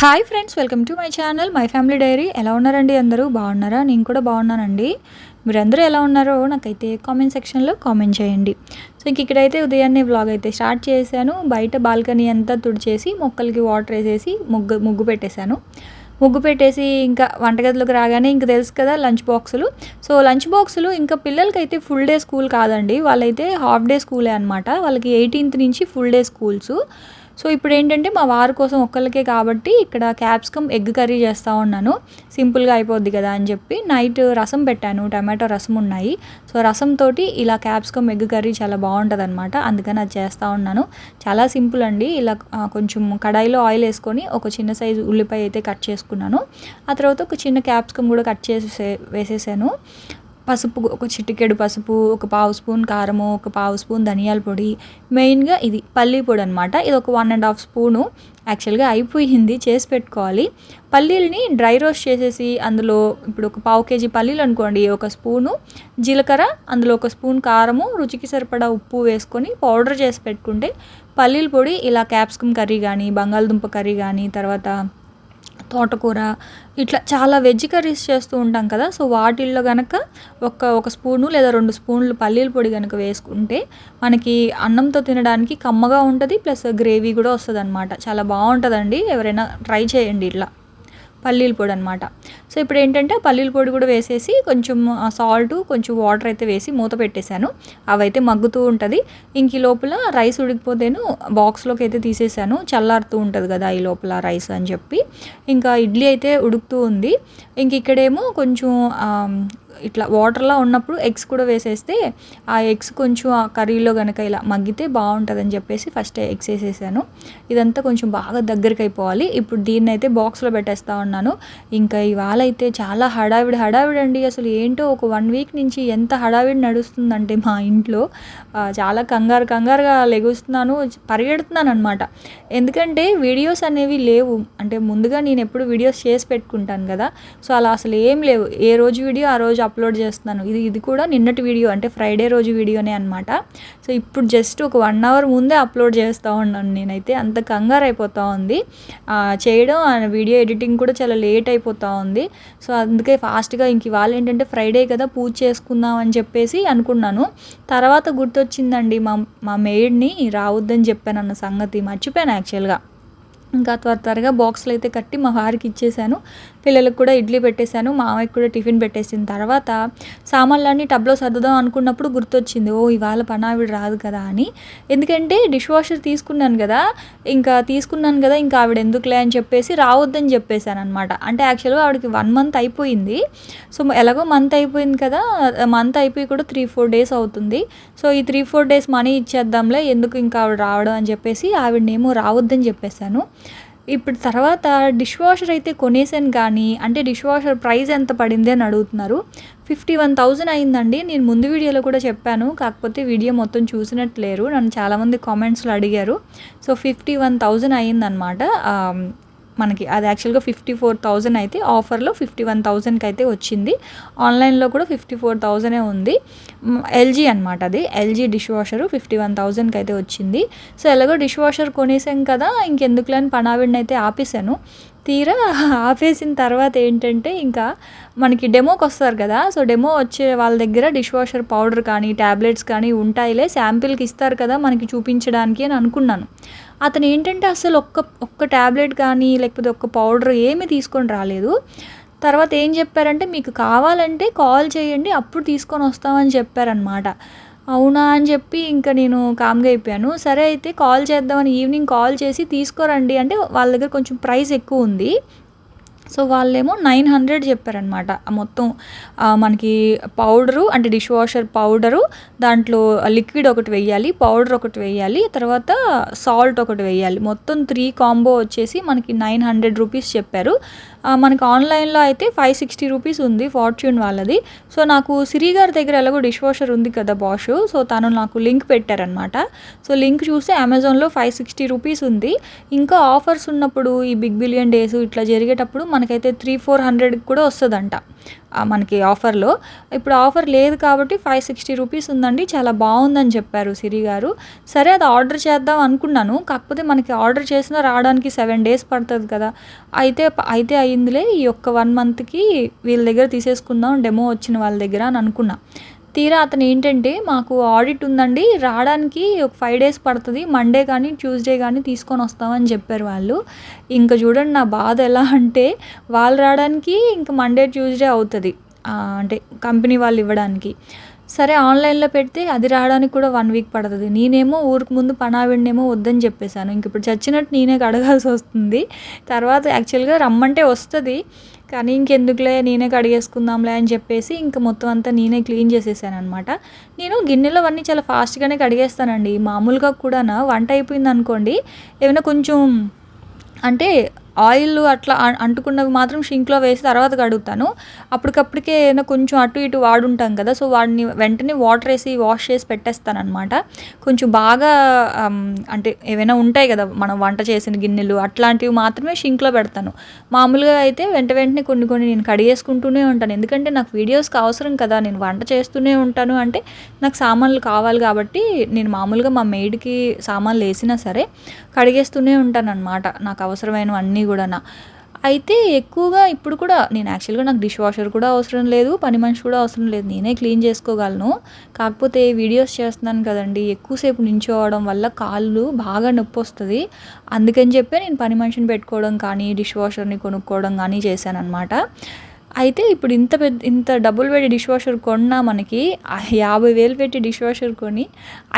Hi friends welcome to my channel my family diary. ఎలా ఉన్నారండి అందరూ? బాగున్నారా? నేను కూడా బాగున్నానండి. మీరందరూ ఎలా ఉన్నారో నాకైతే కామెంట్ సెక్షన్లో కామెంట్ చేయండి. సో ఇంక ఇక్కడైతే ఉదయాన్నే వ్లాగ్ అయితే స్టార్ట్ చేశాను. బయట బాల్కనీ అంతా తుడిచేసి మొక్కలకి వాటర్ వేసేసి ముగ్గు ముగ్గు పెట్టేశాను. ముగ్గు పెట్టేసి ఇంకా వంటగదిలోకి రాగానే ఇంక తెలుసు కదా లంచ్ బాక్సులు. సో లంచ్ బాక్సులు ఇంకా పిల్లలకైతే ఫుల్ డే స్కూల్ కాదండి. వాళ్ళైతే హాఫ్ డే స్కూలే అనమాట వాళ్ళకి ఎయిటీన్త్ నుంచి ఫుల్ డే స్కూల్స్. సో ఇప్పుడు ఏంటంటే మా వారి కోసం ఒక్కళ్ళకే కాబట్టి ఇక్కడ క్యాప్సికమ్ ఎగ్ కర్రీ చేస్తూ ఉన్నాను. సింపుల్గా అయిపోద్ది కదా అని చెప్పి నైట్ రసం పెట్టాను. టమాటో రసం ఉన్నాయి. సో రసంతో ఇలా క్యాప్సికమ్ ఎగ్ కర్రీ చాలా బాగుంటుంది అనమాట అందుకని అది చేస్తూ ఉన్నాను. చాలా సింపుల్ అండి. ఇలా కొంచెం కడాయిలో ఆయిల్ వేసుకొని ఒక చిన్న సైజు ఉల్లిపాయ అయితే కట్ చేసుకున్నాను. ఆ తర్వాత ఒక చిన్న క్యాప్సికమ్ కూడా కట్ చేసి వేసేసాను. పసుపు ఒక చిటికెడు పసుపు ఒక పావు స్పూన్ కారము ఒక పావు స్పూన్ ధనియాల పొడి. మెయిన్గా ఇది పల్లీ పొడి అనమాట ఇది ఒక వన్ అండ్ హాఫ్ స్పూను. యాక్చువల్గా అయిపోయింది. చేసి పెట్టుకోవాలి. పల్లీలని డ్రై రోస్ట్ చేసేసి అందులో ఇప్పుడు ఒక పావు కేజీ పల్లీలు అనుకోండి. ఒక స్పూను జీలకర్ర అందులో ఒక స్పూన్ కారము రుచికి సరిపడా ఉప్పు వేసుకొని పౌడర్ చేసి పెట్టుకుంటే పల్లీల పొడి ఇలా క్యాప్సికమ్ కర్రీ కానీ బంగాళదుంప కర్రీ కానీ తర్వాత తోటకూర ఇట్లా చాలా వెజ్ కర్రీస్ చేస్తూ ఉంటాం కదా. సో వాటిల్లో కనుక ఒక ఒక స్పూను లేదా రెండు స్పూన్లు పల్లీల పొడి కనుక వేసుకుంటే మనకి అన్నంతో తినడానికి కమ్మగా ఉంటుంది ప్లస్ గ్రేవీ కూడా వస్తుంది అనమాట చాలా బాగుంటుందండి. ఎవరైనా ట్రై చేయండి ఇట్లా. పల్లీల పొడి అనమాట సో ఇప్పుడు ఏంటంటే పల్లీల పొడి కూడా వేసేసి కొంచెం సాల్ట్ కొంచెం వాటర్ అయితే వేసి మూత పెట్టేశాను. అవైతే మగ్గుతూ ఉంటుంది. ఇంక ఈ లోపల రైస్ ఉడికిపోతేను బాక్స్లోకి అయితే తీసేసాను. చల్లారుతూ ఉంటుంది కదా ఈ లోపల రైస్ అని చెప్పి. ఇంకా ఇడ్లీ అయితే ఉడుకుతూ ఉంది. ఇంక ఇక్కడేమో కొంచెం ఇట్లా వాటర్లో ఉన్నప్పుడు ఎగ్స్ కూడా వేసేస్తే ఆ ఎగ్స్ కొంచెం ఆ కర్రీలో కనుక ఇలా మగ్గితే బాగుంటుందని చెప్పేసి ఫస్ట్ ఎగ్స్ వేసేసాను. ఇదంతా కొంచెం బాగా దగ్గరికి అయిపోవాలి ఇప్పుడు దీన్ని అయితే బాక్స్లో పెట్టేస్తా ఉన్నాను. ఇంకా ఇవాళ అయితే చాలా హడావిడి హడావిడి అండి అసలు ఏంటో ఒక వన్ వీక్ నుంచి ఎంత హడావిడి నడుస్తుందంటే మా ఇంట్లో. చాలా కంగారు కంగారుగా లెగుస్తున్నాను పరిగెడుతున్నాను అనమాట ఎందుకంటే వీడియోస్ అనేవి లేవు. అంటే ముందుగా నేను ఎప్పుడు వీడియోస్ చేసి పెట్టుకుంటాను కదా. సో అలా అసలు ఏం లేవు. ఏ రోజు వీడియో ఆ రోజు అప్లోడ్ చేస్తున్నాను. ఇది ఇది కూడా నిన్నటి వీడియో అంటే ఫ్రైడే రోజు వీడియోనే అనమాట సో ఇప్పుడు జస్ట్ ఒక వన్ అవర్ ముందే అప్లోడ్ చేస్తూ ఉన్నాను నేనైతే. అంత కంగారు అయిపోతూ ఉంది. చేయడం ఆ వీడియో ఎడిటింగ్ కూడా చాలా లేట్ అయిపోతూ ఉంది. సో అందుకే ఫాస్ట్గా ఇంక ఇవాళ ఏంటంటే ఫ్రైడే కదా పూజ చేసుకుందాం అని చెప్పేసి అనుకున్నాను. తర్వాత గుర్తొచ్చిందండి మా మా మెయిడ్ని రావద్దని చెప్పాను అన్న సంగతి. మర్చిపోయాను యాక్చువల్గా ఇంకా త్వర త్వరగా బాక్స్లు అయితే కట్టి మా వారికి ఇచ్చేసాను. పిల్లలకు కూడా ఇడ్లీ పెట్టేశాను మామయ్యకి కూడా టిఫిన్ పెట్టేసిన తర్వాత సామాన్లన్నీ టబ్లో సర్దుదాం అనుకున్నప్పుడు గుర్తొచ్చింది ఓ ఇవాళ పనావిడ రాదు కదా అని. ఎందుకంటే డిష్ వాషర్ తీసుకున్నాను కదా ఇంకా తీసుకున్నాను కదా ఇంకా ఆవిడ ఎందుకులే అని చెప్పేసి రావద్దని చెప్పేశాను అనమాట అంటే యాక్చువల్గా ఆవిడకి వన్ మంత్ అయిపోయింది. సో ఎలాగో మంత్ అయిపోయింది కదా మంత్ అయిపోయి కూడా త్రీ ఫోర్ డేస్ అవుతుంది. సో ఈ త్రీ ఫోర్ డేస్ మనీ ఇచ్చేద్దాంలే ఎందుకు ఇంకా ఆవిడ రావడం అని చెప్పేసి ఆవిడనేమో రావద్దని చెప్పేశాను. ఇప్పుడు తర్వాత డిష్ వాషర్ అయితే కొనేసాను కానీ అంటే డిష్ వాషర్ ప్రైస్ ఎంత పడింది అని అడుగుతున్నారు. ఫిఫ్టీ వన్ థౌజండ్ అయిందండి. నేను ముందు వీడియోలో కూడా చెప్పాను. కాకపోతే వీడియో మొత్తం చూసినట్లేరు నన్ను చాలామంది కామెంట్స్లో అడిగారు. సో ఫిఫ్టీ వన్ థౌజండ్ అయిందనమాట మనకి అది యాక్చువల్గా ఫిఫ్టీ ఫోర్ థౌజండ్ అయితే ఆఫర్లో ఫిఫ్టీ వన్ థౌజండ్కి అయితే వచ్చింది. ఆన్లైన్లో కూడా ఫిఫ్టీ ఫోర్ థౌజండే ఉంది. ఎల్జీ అనమాట అది. LG dish washer fifty one థౌజండ్కి అయితే వచ్చింది. సో ఎలాగో డిష్ వాషర్ కొనేసాం కదా ఇంకెందుకులే పనావిడిని అయితే ఆపేసాను. తీరా ఆపేసిన తర్వాత ఏంటంటే ఇంకా మనకి డెమోకి వస్తారు కదా సో డెమో వచ్చే వాళ్ళ దగ్గర డిష్ వాషర్ పౌడర్ కానీ ట్యాబ్లెట్స్ కానీ ఉంటాయిలే శాంపిల్కి ఇస్తారు కదా మనకి చూపించడానికి అని అనుకున్నాను. అతను ఏంటంటే అసలు ఒక్క ఒక్క ట్యాబ్లెట్ కానీ లేకపోతే ఒక్క పౌడర్ ఏమీ తీసుకొని రాలేదు. తర్వాత ఏం చెప్పారంటే మీకు కావాలంటే కాల్ చేయండి అప్పుడు తీసుకొని వస్తామని చెప్పారనమాట అవునా అని చెప్పి ఇంకా నేను కామ్గా అయిపోయాను. సరే అయితే కాల్ చేద్దామని ఈవినింగ్ కాల్ చేసి తీసుకోరండి. అంటే వాళ్ళ దగ్గర కొంచెం ప్రైస్ ఎక్కువ ఉంది. సో వాళ్ళేమో నైన్ హండ్రెడ్ చెప్పారనమాట మొత్తం మనకి పౌడరు అంటే డిష్ వాషర్ పౌడరు దాంట్లో లిక్విడ్ ఒకటి వేయాలి పౌడర్ ఒకటి వేయాలి తర్వాత సాల్ట్ ఒకటి వేయాలి. మొత్తం త్రీ కాంబో వచ్చేసి మనకి నైన్ హండ్రెడ్ రూపీస్ చెప్పారు. మనకి ఆన్లైన్లో అయితే ఫైవ్ సిక్స్టీ రూపీస్ ఉంది ఫార్చ్యూన్ వాళ్ళది. సో నాకు సిరి గారి దగ్గర ఎలాగో డిష్ వాషర్ ఉంది కదా బాషు సో తను నాకు లింక్ పెట్టారనమాట సో లింక్ చూస్తే అమెజాన్లో ఫైవ్ సిక్స్టీ రూపీస్ ఉంది. ఇంకా ఆఫర్స్ ఉన్నప్పుడు ఈ బిగ్ బిలియన్ డేస్ ఇట్లా జరిగేటప్పుడు మనకైతే త్రీ ఫోర్ హండ్రెడ్కి కూడా వస్తుందంట మనకి ఆఫర్లో. ఇప్పుడు ఆఫర్ లేదు కాబట్టి ఫైవ్ సిక్స్టీ రూపీస్ ఉందండి చాలా బాగుందని చెప్పారు సిరి గారు. సరే అది ఆర్డర్ చేద్దాం అనుకున్నాను కాకపోతే మనకి ఆర్డర్ చేసినా రావడానికి సెవెన్ డేస్ పడుతుంది కదా. అయితే అయితే అయిందిలే ఈ ఒక్క వన్ మంత్కి వీళ్ళ దగ్గర తీసేసుకుందాం డెమో వచ్చిన వాళ్ళ దగ్గర అని అనుకున్నా. తీరా అతను ఏంటంటే మాకు ఆడిట్ ఉందండి రావడానికి ఒక ఫైవ్ డేస్ పడుతుంది మండే కానీ ట్యూస్డే కానీ తీసుకొని వస్తామని చెప్పారు వాళ్ళు. ఇంకా చూడండి నా బాధ ఎలా అంటే వాళ్ళు రావడానికి ఇంకా మండే ట్యూస్డే అవుతుంది అంటే కంపెనీ వాళ్ళు ఇవ్వడానికి. సరే ఆన్లైన్లో పెడితే అది రావడానికి కూడా వన్ వీక్ పడుతుంది. నేనేమో ఊరికి ముందు పనావిడనేమో వద్దని చెప్పేశాను. ఇంక ఇప్పుడు చచ్చినట్టు నేనే అడగాల్సి వస్తుంది. తర్వాత యాక్చువల్గా రమ్మంటే వస్తుంది. కానీ ఇంకెందుకులే నేనే కడిగేసుకుందాంలే అని చెప్పేసి ఇంకా మొత్తం అంతా నేనే క్లీన్ చేసేసాను అనమాట నేను గిన్నెలు అవన్నీ చాలా ఫాస్ట్గానే కడిగేస్తానండి. మామూలుగా కూడా వంట అయిపోయింది అనుకోండి ఏమైనా కొంచెం అంటే ఆయిల్ అట్లా అంటుకున్నవి మాత్రం షింక్లో వేసి తర్వాత కడుగుతాను. అప్పటికప్పటికే ఏదైనా కొంచెం అటు ఇటు వాడుంటాం కదా సో వాడిని వెంటనే వాటర్ వేసి వాష్ చేసి పెట్టేస్తాను అనమాట కొంచెం బాగా అంటే ఏవైనా ఉంటాయి కదా మనం వంట చేసిన గిన్నెలు అట్లాంటివి మాత్రమే షింక్లో పెడతాను. మామూలుగా అయితే వెంట వెంటనే కొన్ని కొన్ని నేను కడిగేసుకుంటూనే ఉంటాను. ఎందుకంటే నాకు వీడియోస్కి అవసరం కదా నేను వంట చేస్తూనే ఉంటాను అంటే నాకు సామాన్లు కావాలి కాబట్టి నేను మామూలుగా మా మెయిడ్కి సామాన్లు వేసినా సరే కడిగేస్తూనే ఉంటాను అనమాట నాకు అవసరమైనవి అన్నీ కూడా అయితే ఎక్కువగా ఇప్పుడు కూడా నేను యాక్చువల్గా నాకు డిష్ వాషర్ కూడా అవసరం లేదు పని మనిషి కూడా అవసరం లేదు నేనే క్లీన్ చేసుకోగలను. కాకపోతే వీడియోస్ చేస్తున్నాను కదండి ఎక్కువసేపు నించోవడం వల్ల కాళ్ళు బాగా నొప్పి వస్తుంది. అందుకని చెప్పి నేను పని మనిషిని పెట్టుకోవడం కానీ డిష్ వాషర్ని కొనుక్కోవడం కానీ చేశాను అనమాట అయితే ఇప్పుడు ఇంత పెద్ద ఇంత డబ్బులు పెట్టి డిష్ వాషర్ కొన్నా మనకి యాభై వేలు పెట్టి డిష్ వాషర్ కొని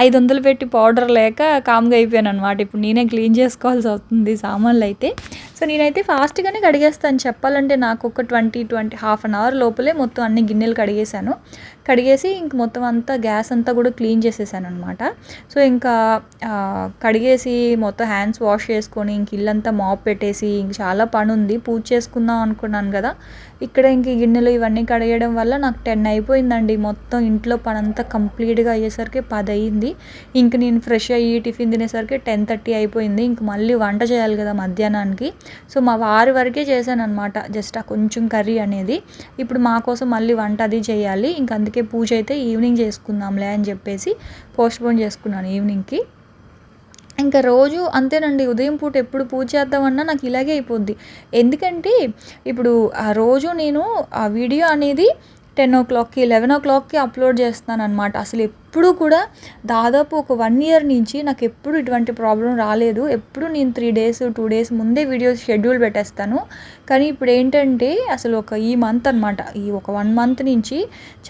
ఐదు వందలు పెట్టి పౌడర్ లేక కామ్గా అయిపోయాను అనమాట ఇప్పుడు నేనే క్లీన్ చేసుకోవాల్సి అవుతుంది సామాన్లు అయితే. సో నేనైతే ఫాస్ట్గానే కడిగేస్తాను. చెప్పాలంటే నాకు ఒక twenty twenty half an hour లోపలే మొత్తం అన్ని గిన్నెలు కడిగేశాను. కడిగేసి ఇంక మొత్తం అంతా గ్యాస్ అంతా కూడా క్లీన్ చేసేసాను అనమాట సో ఇంకా కడిగేసి మొత్తం హ్యాండ్స్ వాష్ చేసుకొని ఇంక ఇల్లంతా మాప్ పెట్టేసి ఇంక చాలా పని ఉంది పూజ చేసుకుందాం అనుకున్నాను కదా. ఇక్కడ ఇంక గిన్నెలు ఇవన్నీ కడిగేయడం వల్ల నాకు టెన్ అయిపోయిందండి. మొత్తం ఇంట్లో పని అంతా కంప్లీట్గా అయ్యేసరికి పది అయ్యింది ఇంక నేను ఫ్రెష్ అయ్యి టిఫిన్ తినేసరికి టెన్ థర్టీ అయిపోయింది. ఇంక మళ్ళీ వంట చేయాలి కదా మధ్యాహ్నానికి. సో మా వారి వరకే చేశాను అనమాట జస్ట్ ఆ కొంచెం కర్రీ అనేది. ఇప్పుడు మా కోసం మళ్ళీ వంట అది చేయాలి. ఇంక అందుకే పూజ అయితే ఈవినింగ్ చేసుకుందాంలే అని చెప్పేసి పోస్ట్పోన్ చేసుకున్నాను ఈవినింగ్కి. ఇంకా రోజు అంతేనండి ఉదయం పూట ఎప్పుడు పూజ చేద్దామన్నా నాకు ఇలాగే అయిపోద్ది. ఎందుకంటే ఇప్పుడు ఆ రోజు నేను ఆ వీడియో అనేది టెన్ ఓ క్లాక్కి లెవెన్ ఓ క్లాక్కి అప్లోడ్ చేస్తాను అనమాట అసలు ఎప్పుడు కూడా దాదాపు ఒక వన్ ఇయర్ నుంచి నాకు ఎప్పుడు ఇటువంటి ప్రాబ్లం రాలేదు. ఎప్పుడు నేను త్రీ డేస్ టూ డేస్ ముందే వీడియోస్ షెడ్యూల్ పెట్టేస్తాను. కానీ ఇప్పుడు ఏంటంటే అసలు ఒక ఈ మంత్ అనమాట ఈ ఒక వన్ మంత్ నుంచి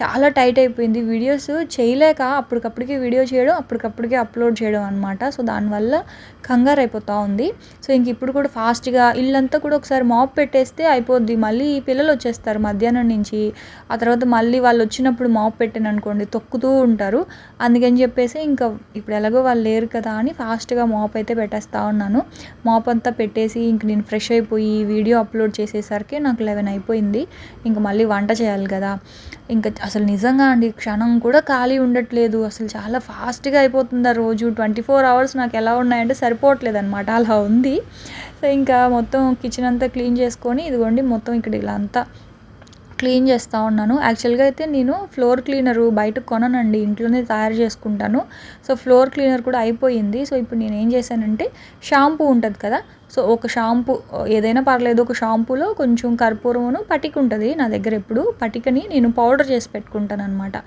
చాలా టైట్ అయిపోయింది. వీడియోస్ చేయలేక అప్పటికప్పటికే వీడియో చేయడం అప్పటికప్పటికే అప్లోడ్ చేయడం అనమాట సో దానివల్ల కంగారు అయిపోతూ ఉంది. సో ఇంక ఇప్పుడు కూడా ఫాస్ట్గా ఇల్లంతా కూడా ఒకసారి మాప్ పెట్టేస్తే అయిపోద్ది. మళ్ళీ పిల్లలు వచ్చేస్తారు మధ్యాహ్నం నుంచి. ఆ తర్వాత మళ్ళీ వాళ్ళు వచ్చినప్పుడు మాప్ పెట్టాను అనుకోండి తొక్కుతూ ఉంటారు. అందుకని చెప్పేసి ఇంకా ఇప్పుడు ఎలాగో వాళ్ళు లేరు కదా అని ఫాస్ట్గా మాప్ అయితే పెట్టేస్తా ఉన్నాను. మాప్ అంతా పెట్టేసి ఇంక నేను ఫ్రెష్ అయిపోయి వీడియో అప్లోడ్ చేసేసరికి నాకు లెవెన్ అయిపోయింది. ఇంక మళ్ళీ వంట చేయాలి కదా. ఇంకా అసలు నిజంగా అండి క్షణం కూడా ఖాళీ ఉండట్లేదు. అసలు చాలా ఫాస్ట్గా అయిపోతుంది ఆ రోజు. ట్వంటీ ఫోర్ అవర్స్ నాకు ఎలా ఉన్నాయంటే సరిపోవట్లేదు అనమాట అలా ఉంది. సో ఇంకా మొత్తం కిచెన్ అంతా క్లీన్ చేసుకొని ఇదిగోండి మొత్తం ఇక్కడ ఇలా అంతా క్లీన్ చేస్తూ ఉన్నాను. యాక్చువల్గా అయితే నేను ఫ్లోర్ క్లీనరు బయట కొననండి. ఇంట్లోనే తయారు చేసుకుంటాను. సో ఫ్లోర్ క్లీనర్ కూడా అయిపోయింది. సో ఇప్పుడు నేను ఏం చేశానంటే షాంపూ ఉంటుంది కదా సో ఒక షాంపూ ఏదైనా పర్లేదు ఒక షాంపూలో కొంచెం కర్పూరమును పటిక ఉంటుంది నా దగ్గర ఎప్పుడు పటికని నేను పౌడర్ చేసి పెట్టుకుంటాను అనమాట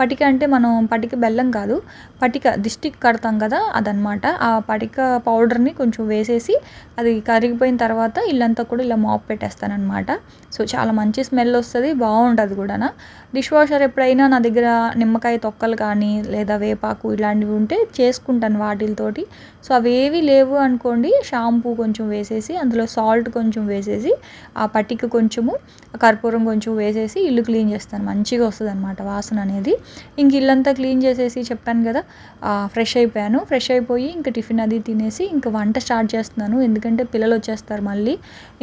పటిక అంటే మనం పటిక బెల్లం కాదు పటిక దిష్టికి కడతాం కదా అదనమాట ఆ పటిక పౌడర్ని కొంచెం వేసేసి అది కరిగిపోయిన తర్వాత ఇల్లంతా కూడా ఇలా మాప్ పెట్టేస్తానమాట సో చాలా మంచి స్మెల్ వస్తుంది బాగుంటుంది కూడా డిష్ వాషర్ ఎప్పుడైనా నా దగ్గర నిమ్మకాయ తొక్కలు కానీ లేదా వేపాకు ఇలాంటివి ఉంటే చేసుకుంటాను వాటితోటి సో అవేవి లేవు అనుకోండి షాంపూ కొంచెం వేసేసి అందులో సాల్ట్ కొంచెం వేసేసి ఆ పట్టిక కొంచెము కర్పూరం కొంచెం వేసేసి ఇల్లు క్లీన్ చేస్తాను. మంచిగా వస్తుంది అనమాట వాసన అనేది. ఇంక ఇల్లంతా క్లీన్ చేసేసి చెప్పాను కదా ఫ్రెష్ అయిపోయాను. ఫ్రెష్ అయిపోయి ఇంకా టిఫిన్ అది తినేసి ఇంకా వంట స్టార్ట్ చేస్తున్నాను. ఎందుకంటే పిల్లలు వచ్చేస్తారు మళ్ళీ.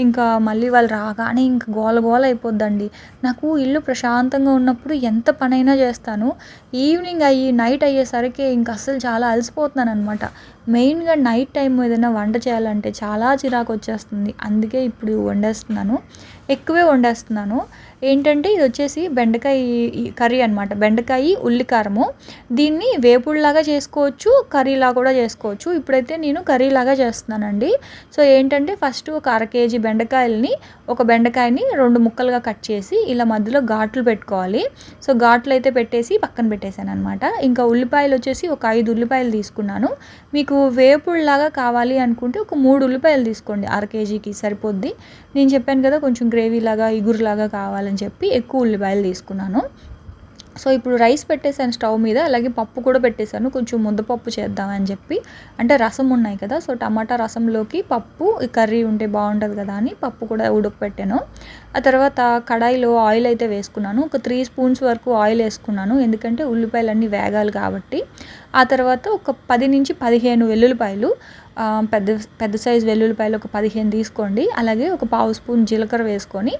ఇంకా మళ్ళీ వాళ్ళు రాగానే ఇంకా గోల గోల అయిపోద్దండి. నాకు ఇల్లు ప్రశాంతంగా ఉన్నప్పుడు ఎంత పనైనా చేస్తాను. ఈవినింగ్ అయ్యి నైట్ అయ్యేసరికి ఇంకా అస్సలు చాలా అలసిపోతున్నాను అనమాట మెయిన్గా నైట్ టైం ఏదైనా వంట చేయాలంటే చాలా చిరాకు వచ్చేస్తుంది అందుకే ఇప్పుడు వండేస్తున్నాను. ఎక్కువే వండేస్తున్నాను. ఏంటంటే ఇది వచ్చేసి బెండకాయ కర్రీ అనమాట బెండకాయ ఉల్లికారము. దీన్ని వేపుడులాగా చేసుకోవచ్చు కర్రీలా కూడా చేసుకోవచ్చు. ఇప్పుడైతే నేను కర్రీలాగా చేస్తున్నానండి. సో ఏంటంటే ఫస్ట్ ఒక అర కేజీ బెండకాయలని ఒక బెండకాయని రెండు ముక్కలుగా కట్ చేసి ఇలా మధ్యలో ఘాట్లు పెట్టుకోవాలి. సో ఘాట్లు అయితే పెట్టేసి పక్కన పెట్టేశాను అనమాట ఇంకా ఉల్లిపాయలు వచ్చేసి ఒక ఐదు ఉల్లిపాయలు తీసుకున్నాను. మీకు వేపుడులాగా కావాలి అనుకుంటే ఒక మూడు ఉల్లిపాయలు తీసుకోండి. అర కేజీకి సరిపోద్ది. నేను చెప్పాను కదా కొంచెం గ్రేవీలాగా ఇగురులాగా కావాలని చెప్పి ఎక్కువ ఉల్లిపాయలు తీసుకున్నాను. సో ఇప్పుడు రైస్ పెట్టేశాను స్టవ్ మీద అలాగే పప్పు కూడా పెట్టేశాను. కొంచెం ముద్దపప్పు చేద్దామని చెప్పి. అంటే రసం ఉన్నాయి కదా సో టమాటా రసంలోకి పప్పు కర్రీ ఉంటే బాగుంటుంది కదా అని పప్పు కూడా ఉడకపెట్టాను. ఆ తర్వాత కడాయిలో ఆయిల్ అయితే వేసుకున్నాను. ఒక త్రీ స్పూన్స్ వరకు ఆయిల్ వేసుకున్నాను. ఎందుకంటే ఉల్లిపాయలు వేగాలి కాబట్టి. ఆ తర్వాత ఒక పది నుంచి పదిహేను వెల్లుల్లిపాయలు పెద్ద పెద్ద సైజు వెల్లుల్లిపాయలు ఒక పదిహేను తీసుకోండి. అలాగే ఒక పావు స్పూన్ జీలకర్ర వేసుకొని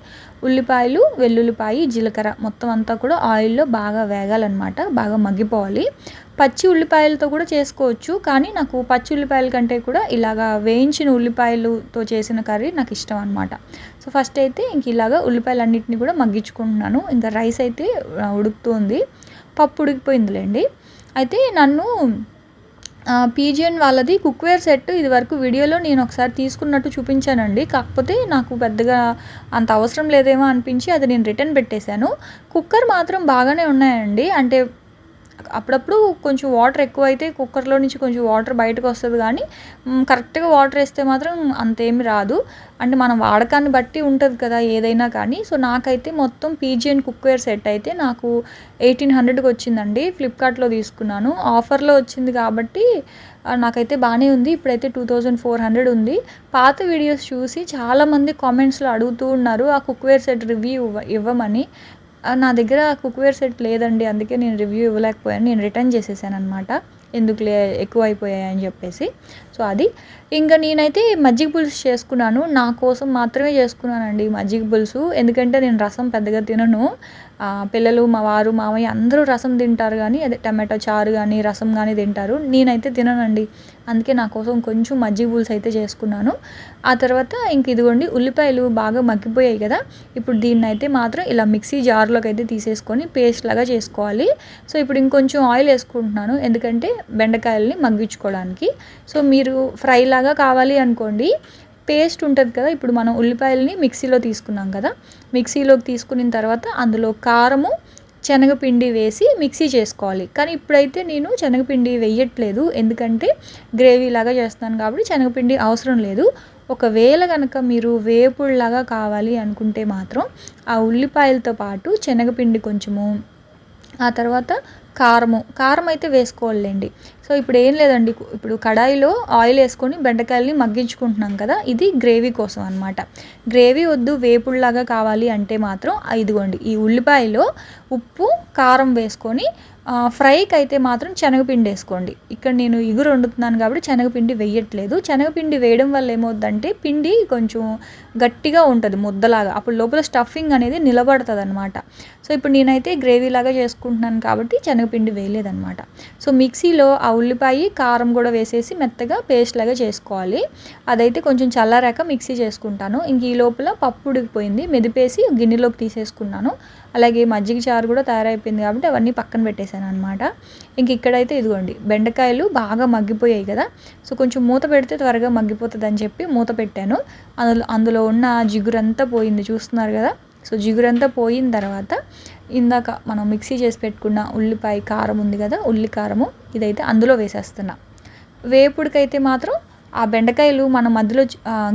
ఉల్లిపాయలు వెల్లుల్లిపాయ జీలకర్ర మొత్తం అంతా కూడా ఆయిల్లో బాగా వేగాలన్నమాట బాగా మగ్గిపోవాలి. పచ్చి ఉల్లిపాయలతో కూడా చేసుకోవచ్చు కానీ నాకు పచ్చి ఉల్లిపాయల కంటే కూడా ఇలాగా వేయించిన ఉల్లిపాయలతో చేసిన కర్రీ నాకు ఇష్టం అనమాట సో ఫస్ట్ అయితే ఇంక ఇలాగా ఉల్లిపాయలన్నింటినీ కూడా మగ్గించుకుంటున్నాను. ఇంకా రైస్ అయితే ఉడుకుతుంది. పప్పు ఉడికిపోయిందిలేండి. అయితే నన్ను పీజియన్ వాళ్ళది కుక్వేర్ సెట్ ఇది వరకు వీడియోలో నేను ఒకసారి తీసుకున్నట్టు చూపించానండి. కాకపోతే నాకు పెద్దగా అంత అవసరం లేదేమో అనిపించి అది నేను రిటర్న్ పెట్టేశాను. కుక్కర్ మాత్రం బాగానే ఉన్నాయండి. అంటే అప్పుడప్పుడు కొంచెం వాటర్ ఎక్కువ అయితే కుక్కర్లో నుంచి కొంచెం వాటర్ బయటకు వస్తుంది కానీ కరెక్ట్గా వాటర్ వేస్తే మాత్రం అంతేమి రాదు. అంటే మనం వాడకాన్ని బట్టి ఉంటుంది కదా ఏదైనా కానీ. సో నాకైతే మొత్తం పీజియన్ కుక్వేర్ సెట్ అయితే నాకు ఎయిటీన్ హండ్రెడ్కి వచ్చిందండి. ఫ్లిప్కార్ట్లో తీసుకున్నాను. ఆఫర్లో వచ్చింది కాబట్టి నాకైతే బాగానే ఉంది. ఇప్పుడైతే టూ థౌజండ్ ఫోర్ హండ్రెడ్ ఉంది. పాత వీడియోస్ చూసి చాలామంది కామెంట్స్లో అడుగుతూ ఉన్నారు ఆ కుక్వేర్ సెట్ రివ్యూ ఇవ్వమని. నా దగ్గర కుక్వేర్ సెట్ లేదండి. అందుకే నేను రివ్యూ ఇవ్వలేకపోయాను. నేను రిటర్న్ చేసేసాను అనమాట ఎందుకులే ఎక్కువ అయిపోయాయి అని చెప్పేసి. సో అది. ఇంకా నేనైతే మజ్జిగ పులుసు చేసుకున్నాను. నా కోసం మాత్రమే చేసుకున్నానండి మజ్జిగ పులుసు. ఎందుకంటే నేను రసం పెద్దగా తినను. పిల్లలు మా వారు మామయ్య అందరూ రసం తింటారు కానీ అదే టమాటో చారు కానీ రసం కానీ తింటారు. నేనైతే తిననండి. అందుకే నా కోసం కొంచెం మజ్జిగ పులుసు అయితే చేసుకున్నాను. ఆ తర్వాత ఇంక ఇదిగోండి ఉల్లిపాయలు బాగా మగ్గిపోయాయి కదా. ఇప్పుడు దీన్ని అయితే మాత్రం ఇలా మిక్సీ జార్లోకి అయితే తీసేసుకొని పేస్ట్ లాగా చేసుకోవాలి. సో ఇప్పుడు ఇంకొంచెం ఆయిల్ వేసుకుంటున్నాను. ఎందుకంటే బెండకాయల్ని మగ్గించుకోవడానికి. సో మీరు ఫ్రై లాగా కావాలి అనుకోండి. పేస్ట్ ఉంటుంది కదా ఇప్పుడు మనం ఉల్లిపాయలని మిక్సీలో తీసుకున్నాం కదా మిక్సీలోకి తీసుకున్న తర్వాత అందులో కారము శనగపిండి వేసి మిక్సీ చేసుకోవాలి. కానీ ఇప్పుడైతే నేను శనగపిండి వేయట్లేదు ఎందుకంటే గ్రేవీ లాగా చేస్తాను కాబట్టి శనగపిండి అవసరం లేదు. ఒకవేళ కనుక మీరు వేపుడులాగా కావాలి అనుకుంటే మాత్రం ఆ ఉల్లిపాయలతో పాటు శనగపిండి కొంచెము ఆ తర్వాత కారము. కారం అయితే వేసుకోవాలండి. సో ఇప్పుడు ఏం లేదండి. ఇప్పుడు కడాయిలో ఆయిల్ వేసుకొని బెండకాయలని మగ్గించుకుంటున్నాం కదా ఇది గ్రేవీ కోసం అనమాట గ్రేవీ వద్దు వేపుడులాగా కావాలి అంటే మాత్రం ఇదిగోండి. ఈ ఉల్లిపాయలో ఉప్పు కారం వేసుకొని ఫ్రైకి అయితే మాత్రం శనగపిండి వేసుకోండి. ఇక్కడ నేను ఇగురు వండుతున్నాను కాబట్టి శనగపిండి వేయట్లేదు. శనగపిండి వేయడం వల్ల ఏమవుద్దంటే పిండి కొంచెం గట్టిగా ఉంటుంది ముద్దలాగా. అప్పుడు లోపల స్టఫింగ్ అనేది నిలబడుతుంది అనమాట సో ఇప్పుడు నేనైతే గ్రేవీ లాగా చేసుకుంటున్నాను కాబట్టి శనగపిండి వేయలేదనమాట సో మిక్సీలో ఆ ఉల్లిపాయ కారం కూడా వేసేసి మెత్తగా పేస్ట్ లాగా చేసుకోవాలి. అదైతే కొంచెం చల్లారాక మిక్సీ చేసుకుంటాను. ఇంక ఈ లోపల పప్పు ఉడికిపోయింది. మెదిపేసి గిన్నెలోకి తీసేసుకున్నాను. అలాగే మజ్జిగ చారు కూడా తయారైపోయింది కాబట్టి అవన్నీ పక్కన పెట్టేశాను అనమాట ఇంక ఇక్కడైతే ఇదిగోండి బెండకాయలు బాగా మగ్గిపోయాయి కదా. సో కొంచెం మూత పెడితే త్వరగా మగ్గిపోతుంది అని చెప్పి మూత పెట్టాను. అందులో అందులో ఉన్న జిగురంతా పోయింది చూస్తున్నారు కదా. సో జిగురంతా పోయిన తర్వాత ఇందాక మనం మిక్సీ చేసి పెట్టుకున్న ఉల్లిపాయ కారం ఉంది కదా ఉల్లి కారము ఇదైతే అందులో వేసేస్తున్నా. వేపుడికైతే మాత్రం ఆ బెండకాయలు మనం మధ్యలో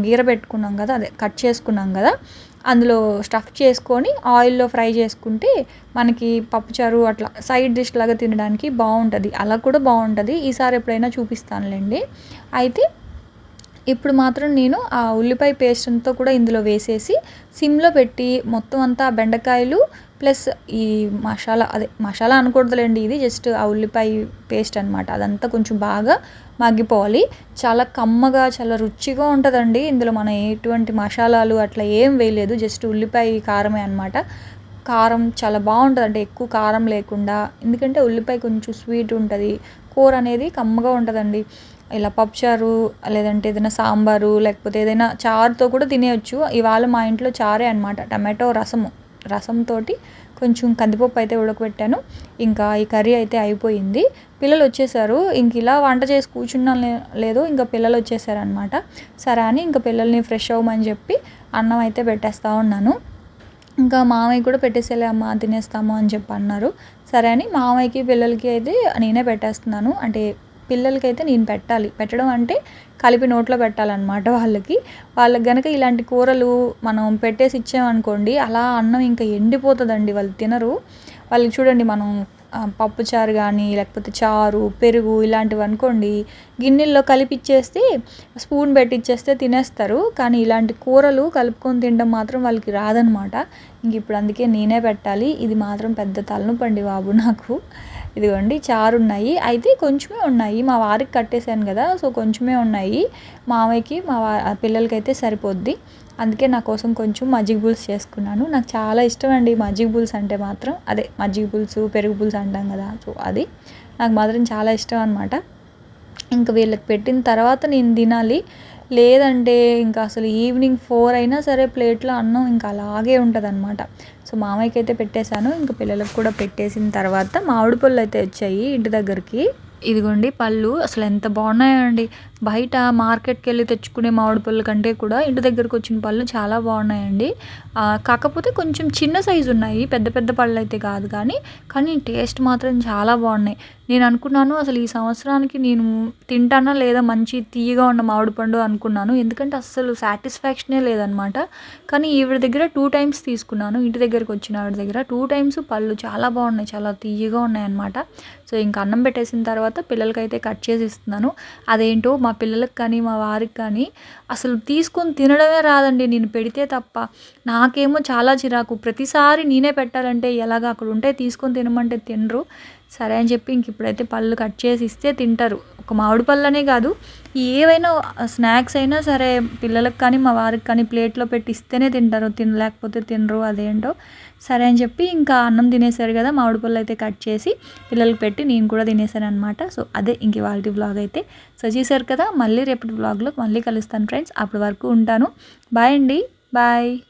గీర పెట్టుకున్నాం కదా అదే కట్ చేసుకున్నాం కదా అందులో స్టఫ్ చేసుకొని ఆయిల్లో ఫ్రై చేసుకుంటే మనకి పప్పుచారు అట్లా సైడ్ డిష్ లాగా తినడానికి బాగుంటుంది. అలా కూడా బాగుంటుంది. ఈసారి ఎప్పుడైనా చూపిస్తానులేండి. అయితే ఇప్పుడు మాత్రం నేను ఆ ఉల్లిపాయ పేస్ట్ అంతా కూడా ఇందులో వేసేసి సిమ్లో పెట్టి మొత్తం అంతా బెండకాయలు ప్లస్ ఈ మసాలా అదే మసాలా అనకూడదులేండి. ఇది జస్ట్ ఆ ఉల్లిపాయ పేస్ట్ అనమాట అదంతా కొంచెం బాగా మగ్గిపోవాలి. చాలా కమ్మగా చాలా రుచిగా ఉంటుందండి. ఇందులో మనం ఎటువంటి మసాలాలు అట్లా ఏం వేయలేదు. జస్ట్ ఉల్లిపాయ కారమే అనమాట కారం చాలా బాగుంటుంది అంటే ఎక్కువ కారం లేకుండా. ఎందుకంటే ఉల్లిపాయ కొంచెం స్వీట్ ఉంటుంది. కూర అనేది కమ్మగా ఉంటుందండి. ఇలా పప్పుచారు లేదంటే ఏదైనా సాంబారు లేకపోతే ఏదైనా చారుతో కూడా తినేయచ్చు. ఇవాళ మా ఇంట్లో చారే అనమాట టమాటో రసము. రసంతో కొంచెం కందిపప్పు అయితే ఉడకబెట్టాను. ఇంకా ఈ కర్రీ అయితే అయిపోయింది. పిల్లలు వచ్చేసారు. ఇంక ఇలా వంట చేసి కూర్చున్నా లేదు. ఇంకా పిల్లలు వచ్చేసారనమాట సరే అని ఇంకా పిల్లల్ని ఫ్రెష్ అవ్వమని చెప్పి అన్నం అయితే పెట్టేస్తూ ఉన్నాను. ఇంకా మామయ్య కూడా పెట్టేసేలే అమ్మ తినేస్తాము అని చెప్పి అన్నారు. సరే అని మామయ్యకి పిల్లలకి అయితే నేనే పెట్టేస్తున్నాను. అంటే పిల్లలకైతే నేను పెట్టాలి. పెట్టడం అంటే కలిపి నోట్లో పెట్టాలన్నమాట వాళ్ళకి. వాళ్ళకి గనక ఇలాంటి కూరలు మనం పెట్టేసి ఇచ్చామనుకోండి అలా అన్నం ఇంకా ఎండిపోతుందండి. వాళ్ళు తినరు. వాళ్ళకి చూడండి మనం పప్పుచారు కానీ లేకపోతే చారు పెరుగు ఇలాంటివి అనుకోండి గిన్నెల్లో కలిపిచ్చేస్తే స్పూన్ పెట్టిచ్చేస్తే తినేస్తారు. కానీ ఇలాంటి కూరలు కలుపుకొని తినడం మాత్రం వాళ్ళకి రాదనమాట ఇంక ఇప్పుడు అందుకే నేనే పెట్టాలి. ఇది మాత్రం పెద్ద తలనొప్పండి బాబు నాకు. ఇదిగోండి చారు ఉన్నాయి అయితే కొంచెమే ఉన్నాయి. మా వారికి కట్టేశాను కదా సో కొంచెమే ఉన్నాయి. మామయ్యకి మా వా పిల్లలకైతే సరిపోద్ది. అందుకే నా కోసం కొంచెం మజ్జిగ బుల్స్ చేసుకున్నాను. నాకు చాలా ఇష్టం అండి మజ్జిగ బుల్స్ అంటే మాత్రం. అదే మజ్జిగ పులుసు పెరుగు పులుసు అంటాం కదా సో అది. నాకు మాత్రం చాలా ఇష్టం అనమాట ఇంకా వీళ్ళకి పెట్టిన తర్వాత నేను తినాలి. లేదంటే ఇంకా అసలు ఈవినింగ్ ఫోర్ అయినా సరే ప్లేట్లో అన్నం ఇంకా అలాగే ఉంటుంది అనమాట సో మామయ్యకి అయితే పెట్టేశాను ఇంకా పిల్లలకు కూడా పెట్టేసిన తర్వాత మామిడి పళ్ళు అయితే వచ్చాయి ఇంటి దగ్గరికి. ఇదిగోండి పళ్ళు అసలు ఎంత బాగున్నాయండి. బయట మార్కెట్కి వెళ్ళి తెచ్చుకునే మామిడి పళ్ళు కంటే కూడా ఇంటి దగ్గరకు వచ్చిన పళ్ళు చాలా బాగున్నాయండి. కాకపోతే కొంచెం చిన్న సైజు ఉన్నాయి పెద్ద పెద్ద పళ్ళు అయితే కాదు కానీ కానీ టేస్ట్ మాత్రం చాలా బాగున్నాయి. నేను అనుకున్నాను అసలు ఈ సంవత్సరానికి నేను తింటానా లేదా మంచి తీయగా ఉన్న మామిడి పండు అనుకున్నాను. ఎందుకంటే అస్సలు సాటిస్ఫాక్షనే లేదనమాట. కానీ ఈవిడ దగ్గర టూ టైమ్స్ తీసుకున్నాను. ఇంటి దగ్గరకు వచ్చిన ఆవిడ దగ్గర టూ టైమ్స్ పళ్ళు చాలా బాగున్నాయి చాలా తీయగా ఉన్నాయి అనమాట సో ఇంకా అన్నం పెట్టేసిన తర్వాత పిల్లలకైతే కట్ చేసి ఇస్తున్నాను. అదేంటో మా పిల్లలకు కానీ మా వారికి కానీ అసలు తీసుకొని తినడమే రాదండి. నేను పెడితే తప్ప. నాకేమో చాలా చిరాకు. ప్రతిసారి నేనే పెట్టాలంటే ఎలాగ అక్కడ ఉంటే తీసుకొని తినమంటే తినరు. సరే అని చెప్పి ఇంక ఇప్పుడైతే పళ్ళు కట్ చేసి ఇస్తే తింటారు. ఒక మామిడి పళ్ళనే కాదు. ఏవైనా స్నాక్స్ అయినా సరే పిల్లలకు కానీ మా వారికి కానీ ప్లేట్లో పెట్టి ఇస్తేనే తింటారు. తినలేకపోతే తినరు అదేంటో. సరే అని చెప్పి ఇంకా అన్నం తినేసారు కదా మామిడి పళ్ళు అయితే కట్ చేసి పిల్లలకు పెట్టి నేను కూడా తినేసాను అనమాట సో అదే ఇంక వాళ్ళ బ్లాగ్ అయితే. సో చేశారు కదా మళ్ళీ రేపటి బ్లాగ్లో మళ్ళీ కలుస్తాను ఫ్రెండ్స్ అప్పటి వరకు ఉంటాను. బాయ్ అండి. బాయ్.